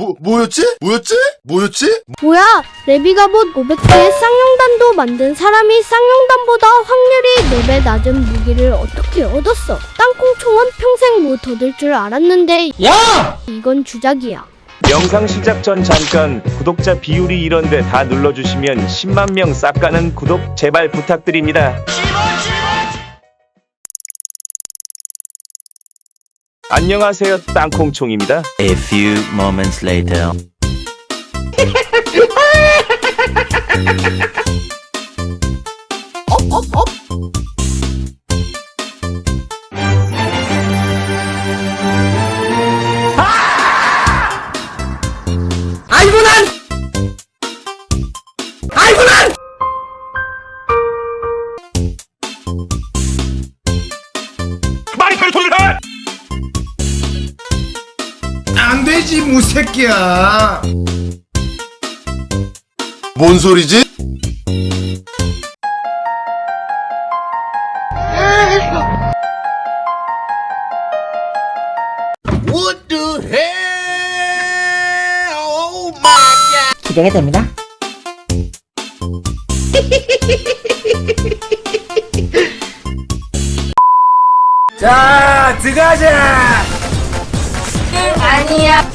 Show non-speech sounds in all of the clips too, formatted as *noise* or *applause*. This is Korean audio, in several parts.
뭐, 뭐였지? 뭐였지? 뭐였지? 뭐야, 레비가 봇 500개의 쌍용단도 만든 사람이 쌍용단보다 확률이 4배 낮은 무기를 어떻게 얻었어? 땅콩총은 평생 못 얻을 줄 알았는데 야! 이건 주작이야. 영상 시작 전 잠깐 구독자 비율이 이런데 다 눌러주시면 10만 명 싹 가는 구독 제발 부탁드립니다. 안녕하세요 땅콩총입니다. A few moments later. 아이고 안 되지 무새끼야. 뭔 소리지? What the hell? Oh my god. 기대가 됩니다. 자, 들어가자. 아니야.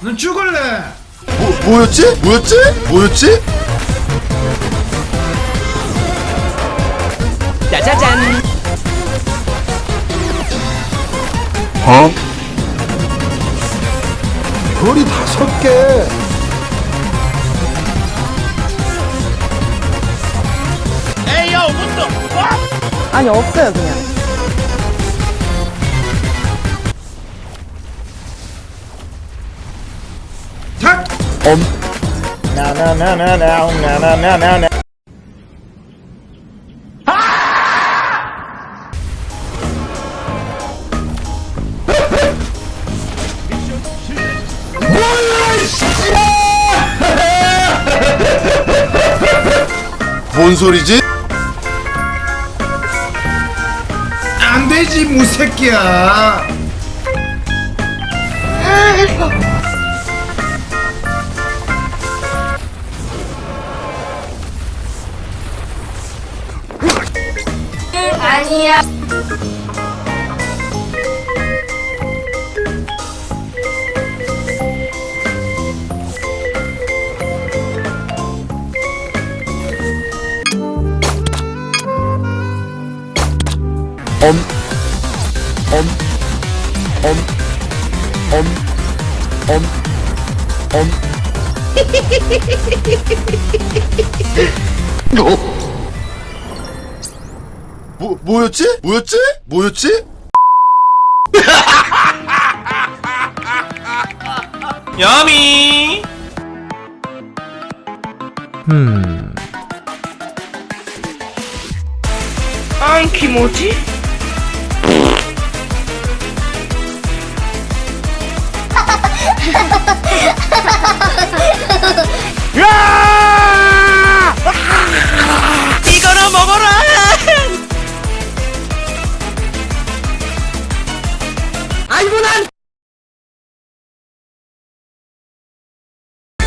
넌 죽을래? 뭐, 뭐였지? 뭐였지? 뭐였지? 짜자잔. 어? 별이 다섯 개. 아니 없어요 그냥. 엄 나나나나나 나나나나나 *laughs* 뭔 소리지? 안 되지 무새끼야. 아, 아니야. 엄, 엄, 엄, 엄, 엄, 엄. *laughs* 어? 뭐, 뭐였지? 뭐였지? 뭐였지? *laughs* 야미! 이거나 *laughs*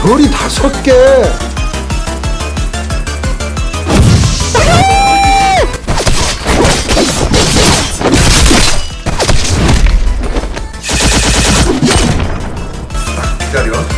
별이 다섯 개. 기다려.